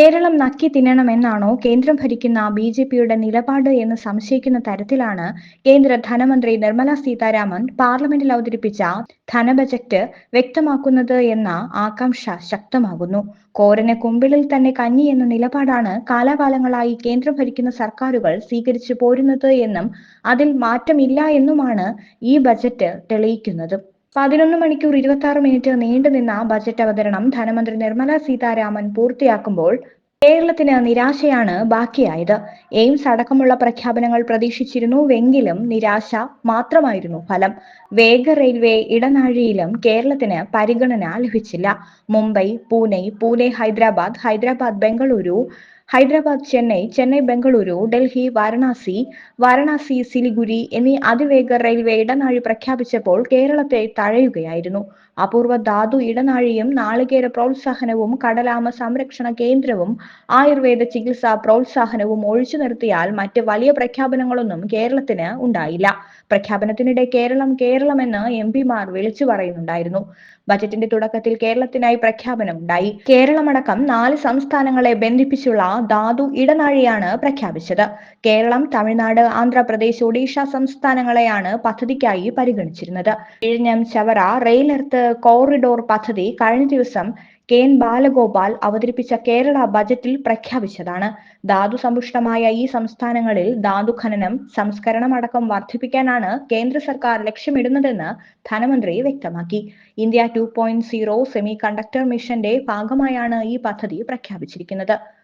കേരളം നക്കി തിന്നണമെന്നാണോ കേന്ദ്രം ഭരിക്കുന്ന ബി ജെ പിയുടെ നിലപാട് എന്ന് സംശയിക്കുന്ന തരത്തിലാണ് കേന്ദ്ര ധനമന്ത്രി നിർമ്മല സീതാരാമൻ പാർലമെന്റിൽ അവതരിപ്പിച്ച ധനബജറ്റ് വ്യക്തമാക്കുന്നത് എന്ന ആകാംക്ഷ ശക്തമാകുന്നു. കോരനെ കുമ്പിളിൽ തന്നെ കഞ്ഞി എന്ന നിലപാടാണ് കാലാകാലങ്ങളായി കേന്ദ്രം ഭരിക്കുന്ന സർക്കാരുകൾ സ്വീകരിച്ചു പോരുന്നത് എന്നും അതിൽ മാറ്റമില്ല എന്നുമാണ് ഈ ബജറ്റ് തെളിയിക്കുന്നത്. പതിനൊന്ന് മണിക്കൂർ ഇരുപത്തി മിനിറ്റ് നീണ്ടുനിന്ന ബജറ്റ് അവതരണം ധനമന്ത്രി നിർമ്മല സീതാരാമൻ പൂർത്തിയാക്കുമ്പോൾ കേരളത്തിന് നിരാശയാണ് ബാക്കിയായത്. എയിംസ് അടക്കമുള്ള പ്രഖ്യാപനങ്ങൾ പ്രതീക്ഷിച്ചിരുന്നുവെങ്കിലും നിരാശ മാത്രമായിരുന്നു ഫലം. വേഗ റെയിൽവേ ഇടനാഴിയിലും കേരളത്തിന് പരിഗണന ലഭിച്ചില്ല. മുംബൈ പൂനെ പൂനെ ഹൈദരാബാദ് ഹൈദരാബാദ് ബംഗളൂരു ഹൈദരാബാദ് ചെന്നൈ ചെന്നൈ ബംഗളൂരു ഡൽഹി വാരണാസി വാരണാസി സിലിഗുരി എന്നീ അതിവേഗ റെയിൽവേ ഇടനാഴി പ്രഖ്യാപിച്ചപ്പോൾ കേരളത്തെ തഴയുകയായിരുന്നു. അപൂർവ ധാതു ഇടനാഴിയും നാളികേര പ്രോത്സാഹനവും കടലാമ സംരക്ഷണ കേന്ദ്രവും ആയുർവേദ ചികിത്സാ പ്രോത്സാഹനവും ഒഴിച്ചു നിർത്തിയാൽ മറ്റ് വലിയ പ്രഖ്യാപനങ്ങളൊന്നും കേരളത്തിന് ഉണ്ടായില്ല. പ്രഖ്യാപനത്തിനിടെ കേരളം കേരളമെന്ന് എം പിമാർ വിളിച്ചു പറയുന്നുണ്ടായിരുന്നു. ബജറ്റിന്റെ തുടക്കത്തിൽ കേരളത്തിനായി പ്രഖ്യാപനം ഉണ്ടായി. കേരളമടക്കം നാല് സംസ്ഥാനങ്ങളെ ബന്ധിപ്പിച്ചുള്ള ധാതു ഇടനാഴിയാണ് പ്രഖ്യാപിച്ചത്. കേരളം തമിഴ്നാട് ആന്ധ്രാപ്രദേശ് ഒഡീഷ സംസ്ഥാനങ്ങളെയാണ് പദ്ധതിക്കായി പരിഗണിച്ചിരുന്നത്. കിഴിഞ്ഞം ചവറ റെയിൽ എർത്ത് കോറിഡോർ പദ്ധതി കഴിഞ്ഞ ദിവസം കെ എൻ ബാലഗോപാൽ അവതരിപ്പിച്ച കേരള ബജറ്റിൽ പ്രഖ്യാപിച്ചതാണ്. ധാതു സമ്പുഷ്ടമായ ഈ സംസ്ഥാനങ്ങളിൽ ധാതു ഖനനം സംസ്കരണം അടക്കം വർദ്ധിപ്പിക്കാനാണ് കേന്ദ്ര സർക്കാർ ലക്ഷ്യമിടുന്നതെന്ന് ധനമന്ത്രി വ്യക്തമാക്കി. India two point zero semiconductor മിഷന്റെ ഭാഗമായാണ് ഈ പദ്ധതി പ്രഖ്യാപിച്ചിരിക്കുന്നത്.